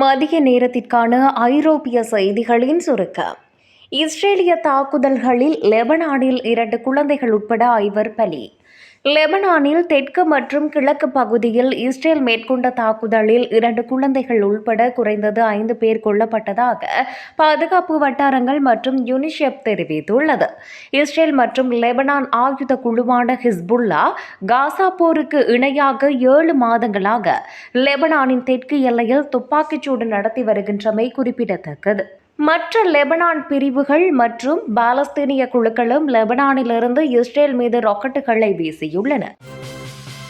மதிய நேரத்திற்கான ஐரோப்பிய செய்திகளின் சுருக்கம். இஸ்ரேலிய தாக்குதல்களில் லெபனானில் இரண்டு குழந்தைகள் உட்பட ஐவர் பலி. லெபனானில் தெற்கு மற்றும் கிழக்கு பகுதியில் இஸ்ரேல் மேற்கொண்ட தாக்குதலில் இரண்டு குழந்தைகள் உள்பட குறைந்தது ஐந்து பேர் கொல்லப்பட்டதாக பாதுகாப்பு வட்டாரங்கள் மற்றும் யுனிசெஃப் தெரிவித்துள்ளது. இஸ்ரேல் மற்றும் லெபனான் ஆயுத குழுவான ஹிஸ்புல்லா காசா போருக்கு இணையாக ஏழு மாதங்களாக லெபனானின் தெற்கு எல்லையில் துப்பாக்கிச்சூடு நடத்தி வருகின்றமை குறிப்பிடத்தக்கது. மற்ற லெபனான் பிரிவுகள் மற்றும் பாலஸ்தீனிய குழுக்களும் லெபனானிலிருந்து இஸ்ரேல் மீது ராக்கெட்டுகளை வீசியுள்ளன.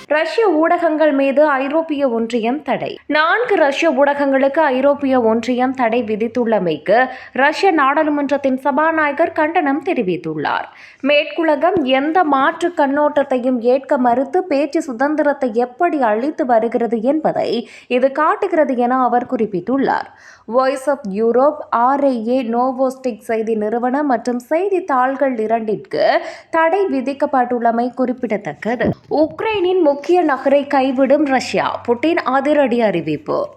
ரஷ்ய ஊடகங்கள் மீது ஐரோப்பிய ஒன்றியம் தடை. நான்கு ரஷ்ய ஊடகங்களுக்கு ஐரோப்பிய ஒன்றியம் தடை விதித்துள்ளமைக்கு ரஷ்ய நாடாளுமன்றத்தின் சபாநாயகர் கண்டனம் தெரிவித்துள்ளார். மேற்குலகம் எந்த மாற்று கண்ணோட்டத்தையும் ஏற்க மறுத்து பேச்சு சுதந்திரத்தை எப்படி அளித்து வருகிறது என்பதை இது காட்டுகிறது என அவர் குறிப்பிட்டுள்ளார். Voice of Europe RIA Novosti செய்தி நிறுவனம் மற்றும் செய்தித்தாள்கள் இரண்டிற்கு தடை விதிக்கப்பட்டுள்ளமை குறிப்பிடத்தக்கது. உக்ரைனின் முக்கிய நகரை கைவிடும் ரஷ்யா. புட்டின் அதிரடி அறிவிப்பு.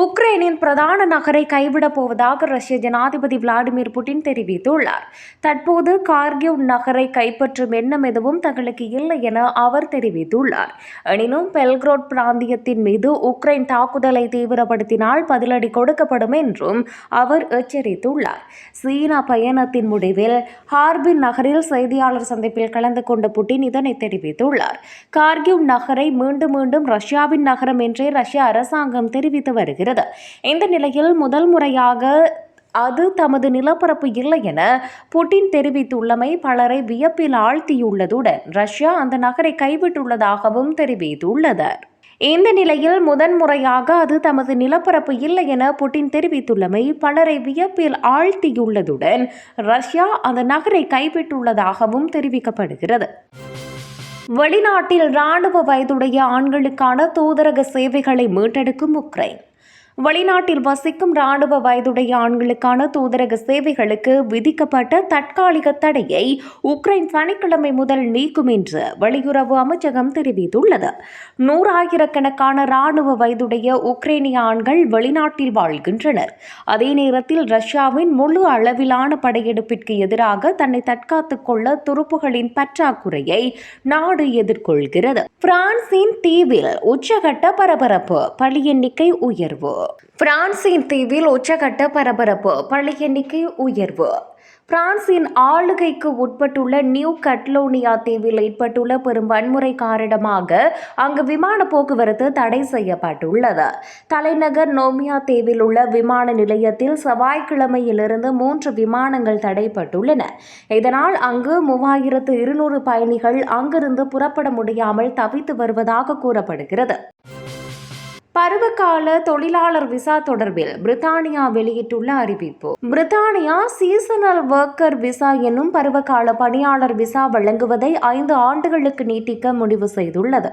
உக்ரைனின் பிரதான நகரை கைவிடப் போவதாக ரஷ்ய ஜனாதிபதி விளாடிமிர் புட்டின் தெரிவித்துள்ளார். தற்போது கார்கிவ் நகரை கைப்பற்றும் எண்ணம் எதுவும் தங்களுக்கு இல்லை என அவர் தெரிவித்துள்ளார். எனினும் பெல்க்ரோட் பிராந்தியத்தின் மீது உக்ரைன் தாக்குதலை தீவிரப்படுத்தினால் பதிலடி கொடுக்கப்படும் என்றும் அவர் எச்சரித்துள்ளார். சீனா பயணத்தின் முடிவில் ஹார்பின் நகரில் செய்தியாளர் சந்திப்பில் கலந்து கொண்ட புட்டின் இதனை தெரிவித்துள்ளார். கார்கிவ் நகரை மீண்டும் மீண்டும் ரஷ்யாவின் நகரம் என்றே ரஷ்ய அரசாங்கம் தெரிவித்து வருகிறது. வருகிறது இந்த நிலையில் முதல் முறையாக அது தமது நிலப்பரப்பு இல்லை என புட்டின் தெரிவித்துள்ளமை பலரை வியப்பில் ஆழ்த்தியுள்ளதுடன் ரஷ்யா அந்த நகரை கைவிட்டுள்ளதாகவும் தெரிவித்துள்ளது. இந்த நிலையில் முதன்முறையாக அது தமது நிலப்பரப்பு இல்லை என புட்டின் தெரிவித்துள்ளமை பலரை வியப்பில் ஆழ்த்தியுள்ளதுடன் ரஷ்யா அந்த நகரை கைவிட்டுள்ளதாகவும் தெரிவிக்கப்படுகிறது. வெளிநாட்டில் ராணுவ வயதுடைய ஆண்களுக்கான தூதரக சேவைகளை மீட்டெடுக்கும் உக்ரைன். வெளிநாட்டில் வசிக்கும் ராணுவ வயதுடைய ஆண்களுக்கான தூதரக சேவைகளுக்கு விதிக்கப்பட்ட தற்காலிக தடையை உக்ரைன் சனிக்கிழமை முதல் நீக்கும் என்று வெளியுறவு அமைச்சகம் தெரிவித்துள்ளது. நூறாயிரக்கணக்கான ராணுவ வயதுடைய உக்ரைனிய ஆண்கள் வெளிநாட்டில் வாழ்கின்றனர். அதே நேரத்தில் ரஷ்யாவின் முழு அளவிலான படையெடுப்பிற்கு எதிராக தன்னை தற்காத்துக் கொள்ள துருப்புகளின் பற்றாக்குறையை நாடு எதிர்கொள்கிறது. பிரான்சின் தீவில் உச்சகட்ட பரபரப்பு பள்ளி எண்ணிக்கை உயர்வு. பிரான்சின் தீவில் உச்சகட்ட பரபரப்பு பள்ளி எண்ணிக்கை உயர்வு. பிரான்சின் ஆளுகைக்கு உட்பட்டுள்ள நியூ கட்லோனியா தீவில் ஏற்பட்டுள்ள பெரும் வன்முறை காரணமாக அங்கு விமான போக்குவரத்து தடை செய்யப்பட்டுள்ளது. தலைநகர் நோமியா தீவில் உள்ள விமான நிலையத்தில் செவ்வாய்க்கிழமையிலிருந்து மூன்று விமானங்கள் தடைப்பட்டுள்ளன. இதனால் அங்கு மூவாயிரத்து இருநூறு பயணிகள் அங்கிருந்து புறப்பட முடியாமல் தவித்து வருவதாக கூறப்படுகிறது. பருவகால தொழிலாளர் விசா தொடர்பில் பிரித்தானியா வெளியிட்டுள்ள அறிவிப்பு. பிரித்தானியா சீசனல் ஒர்க்கர் விசா என்னும் பருவகால பணியாளர் விசா வழங்குவதை ஐந்து ஆண்டுகளுக்கு நீட்டிக்க முடிவு செய்துள்ளது.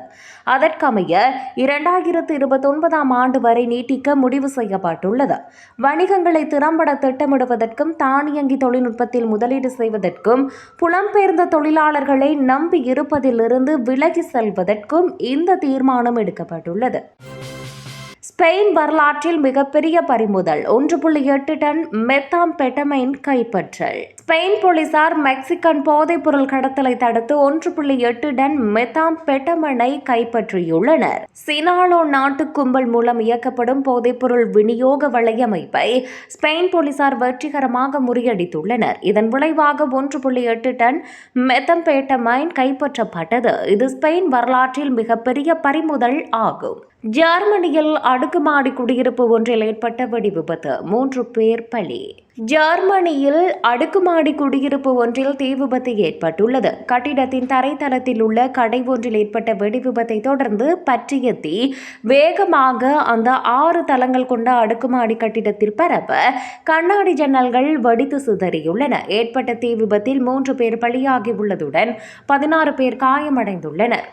அதற்கமைய இரண்டாயிரத்து இருபத்தொன்பதாம் ஆண்டு வரை நீட்டிக்க முடிவு செய்யப்பட்டுள்ளது. வணிகங்களை திறம்பட திட்டமிடுவதற்கும் தானியங்கி தொழில்நுட்பத்தில் முதலீடு செய்வதற்கும் புலம்பெயர்ந்த தொழிலாளர்களை நம்பி இருப்பதிலிருந்து விலகி செல்வதற்கும் இந்த தீர்மானம் எடுக்கப்பட்டுள்ளது. ஸ்பெயின் வரலாற்றில் மிகப்பெரிய பறிமுதல். ஒன்று புள்ளி எட்டு டன் மெத்தாம்பெட்டமைன் கைப்பற்றல். ஸ்பெயின் போலீசார் மெக்சிகன் போதைப்பொருள் கடத்தலை தடுத்து ஒன்று புள்ளி எட்டு டன் மெத்தாம்பெட்டமனை கைப்பற்றியுள்ளனர். சினாலோ நாட்டு கும்பல் மூலம் இயக்கப்படும் போதைப்பொருள் விநியோக வலையமைப்பை ஸ்பெயின் போலீசார் வெற்றிகரமாக முறியடித்துள்ளனர். இதன் விளைவாக ஒன்று புள்ளி எட்டு டன் மெத்தம்பேட்டமைன் கைப்பற்றப்பட்டது. இது ஸ்பெயின் வரலாற்றில் மிகப்பெரிய பறிமுதல் ஆகும். ஜெர்மனியில் அடுக்குமாடி குடியிருப்பு ஒன்றில் ஏற்பட்ட வெடி விபத்து. மூன்று பேர் பலி. ஜெர்மனியில் அடுக்குமாடி குடியிருப்பு ஒன்றில் தீ விபத்து ஏற்பட்டுள்ளது. கட்டிடத்தின் தரைத்தளத்தில் உள்ள கடை ஒன்றில் ஏற்பட்ட வெடி விபத்தை தொடர்ந்து பற்றிய தீ வேகமாக அந்த ஆறு தளங்கள் கொண்ட அடுக்குமாடி கட்டிடத்தில் பரப்ப கண்ணாடி ஜன்னல்கள் வெடித்து சிதறியுள்ளன. ஏற்பட்ட தீ விபத்தில் மூன்று பேர் பலியாகி உள்ளதுடன் பதினாறு பேர் காயமடைந்துள்ளனர்.